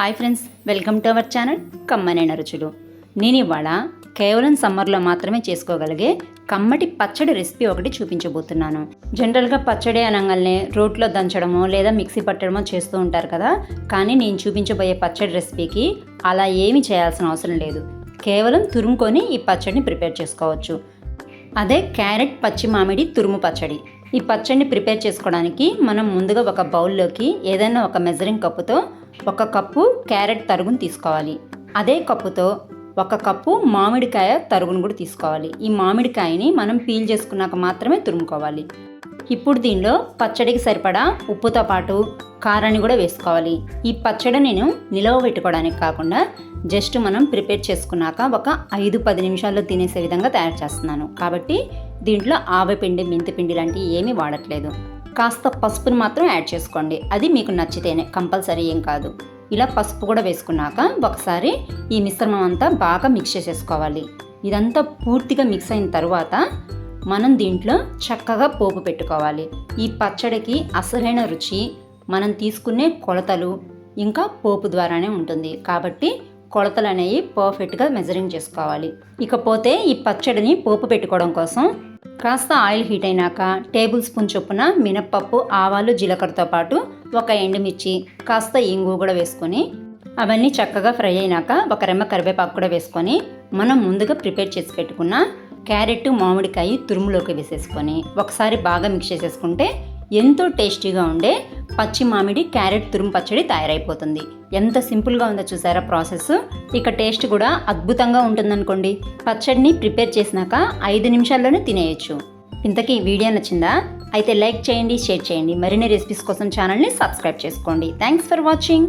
Hi friends welcome to our channel కమ్మనైన రుచులు. నేను ఇవాళ కేవలం సమ్మర్లో మాత్రమే చేసుకోగలిగే కమ్మటి పచ్చడి రెసిపీ ఒకటి చూపించబోతున్నాను. జనరల్గా పచ్చడి అనగానే రోట్లో దంచడమో లేదా మిక్సీ పట్టడమో చేస్తూ ఉంటారు కదా కానీ నేను చూపించబోయే పచ్చడి రెసిపీకి అలా ఏమీ చేయాల్సిన అవసరం లేదు. కేవలం తురుముకొని ఈ పచ్చడిని ప్రిపేర్ చేసుకోవచ్చు. అదే క్యారెట్ పచ్చి మామిడి తురుము పచ్చడి. ఈ పచ్చడిని ప్రిపేర్ చేసుకోవడానికి మనం ముందుగా ఒక బౌల్లోకి ఏదైనా ఒక మెజరింగ్ కప్పుతో ఒక కప్పు క్యారెట్ తరుగును తీసుకోవాలి. అదే కప్పుతో ఒక కప్పు మామిడికాయ తరుగును కూడా తీసుకోవాలి. ఈ మామిడికాయని మనం పీల్ చేసుకున్నాక మాత్రమే తురుముకోవాలి. ఇప్పుడు దీనిలో పచ్చడికి సరిపడా ఉప్పుతో పాటు కారాన్ని కూడా వేసుకోవాలి. ఈ పచ్చడి నేను నిలవ పెట్టుకోవడానికి కాకుండా జస్ట్ మనం ప్రిపేర్ చేసుకున్నాక ఒక ఐదు పది నిమిషాల్లో తినేసే విధంగా తయారు చేస్తున్నాను. కాబట్టి దీంట్లో ఆవపిండి మెంతిపిండి లాంటివి ఏమీ వాడట్లేదు. కాస్త పసుపుని మాత్రం యాడ్ చేసుకోండి. అది మీకు నచ్చితేనే. కంపల్సరీ ఏం కాదు. ఇలా పసుపు కూడా వేసుకున్నాక ఒకసారి ఈ మిశ్రమం అంతా బాగా మిక్స్ చేసేసుకోవాలి. ఇదంతా పూర్తిగా మిక్స్ అయిన తర్వాత మనం దీంట్లో చక్కగా పోపు పెట్టుకోవాలి. ఈ పచ్చడికి అసలైన రుచి మనం తీసుకునే కొలతలు ఇంకా పోపు ద్వారానే ఉంటుంది. కాబట్టి కొలతలు అనేవి పర్ఫెక్ట్గా మెజరింగ్ చేసుకోవాలి. ఇకపోతే ఈ పచ్చడిని పోపు పెట్టుకోవడం కోసం కాస్త ఆయిల్ హీట్ అయినాక టేబుల్ స్పూన్ చొప్పున మినప్పప్పు ఆవాలు జీలకర్రతో పాటు ఒక ఎండుమిర్చి కాస్త ఇంగు కూడా వేసుకొని అవన్నీ చక్కగా ఫ్రై అయినాక ఒక రెమ్మ కరివేపాకు కూడా వేసుకొని మనం ముందుగా ప్రిపేర్ చేసి పెట్టుకున్న క్యారెట్ మామిడికాయ తురుములోకి వేసేసుకొని ఒకసారి బాగా మిక్స్ చేసేసుకుంటే ఎంతో టేస్టీగా ఉండే పచ్చి మామిడి క్యారెట్ తురుము పచ్చడి తయారైపోతుంది. ఎంత సింపుల్గా ఉందో చూసారా ప్రాసెస్? ఇక టేస్ట్ కూడా అద్భుతంగా ఉంటుందనుకోండి. పచ్చడిని ప్రిపేర్ చేసినాక ఐదు నిమిషాల్లోనే తినేయచ్చు. ఇంతకీ వీడియో నచ్చిందా? అయితే లైక్ చేయండి షేర్ చేయండి. మరిన్ని రెసిపీస్ కోసం ఛానల్ని సబ్స్క్రైబ్ చేసుకోండి. Thanks for watching.